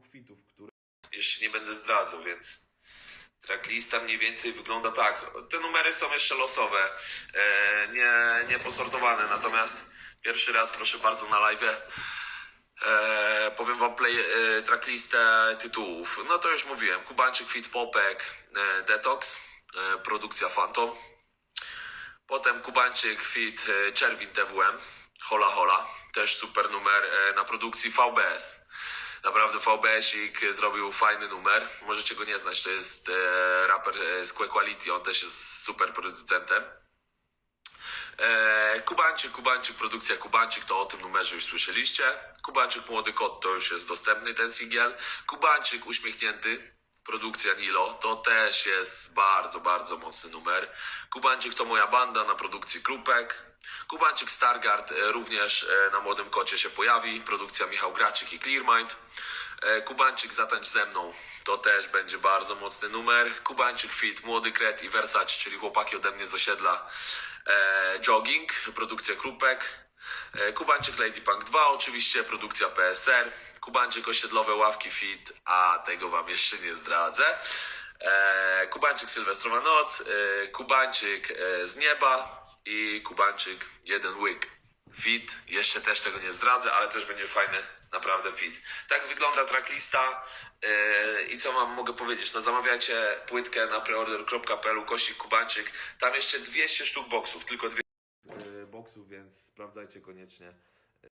które jeszcze nie będę zdradzał, więc tracklista mniej więcej wygląda tak. Te numery są jeszcze losowe, e, nie, nie posortowane, natomiast pierwszy raz proszę bardzo na live. E, powiem wam play, e, tracklistę tytułów. No to już mówiłem. Kubańczyk, Fit Popek, e, Detox, e, produkcja Phantom. Potem Kubańczyk, Fit e, Czerwin TWM, Hola Hola. Też super numer e, na produkcji VBS. Naprawdę VBS-ik zrobił fajny numer. Możecie go nie znać, to jest e, raper e, z Quality, on też jest super producentem. E, Kubańczyk, Kubańczyk, produkcja Kubańczyk, to o tym numerze już słyszeliście. Kubańczyk Młody Kot to już jest dostępny ten singiel. Kubańczyk Uśmiechnięty, produkcja Nilo, to też jest bardzo, bardzo mocny numer. Kubańczyk to moja banda na produkcji Krupek. Kubańczyk Stargard e, również e, na Młodym Kocie się pojawi, produkcja Michał Graczyk i Clearmind. E, Kubańczyk Zatańcz ze mną, to też będzie bardzo mocny numer. Kubańczyk Fit, Młody Kret i Versace, czyli chłopaki ode mnie z osiedla. Jogging, produkcja Krupek. Kubańczyk Lady Punk 2, oczywiście produkcja PSR. Kubańczyk Osiedlowe Ławki Fit, a tego wam jeszcze nie zdradzę. E, Kubańczyk Sylwestrowa Noc, e, Kubańczyk e, z Nieba i Kubańczyk Jeden Łyk. Fit, jeszcze też tego nie zdradzę, ale też będzie fajny, naprawdę fit. Tak wygląda tracklista i co wam mogę powiedzieć, no zamawiacie płytkę na preorder.pl kośnik Kubańczyk, tam jeszcze 200 sztuk boksów, tylko dwie boksów, więc sprawdzajcie koniecznie.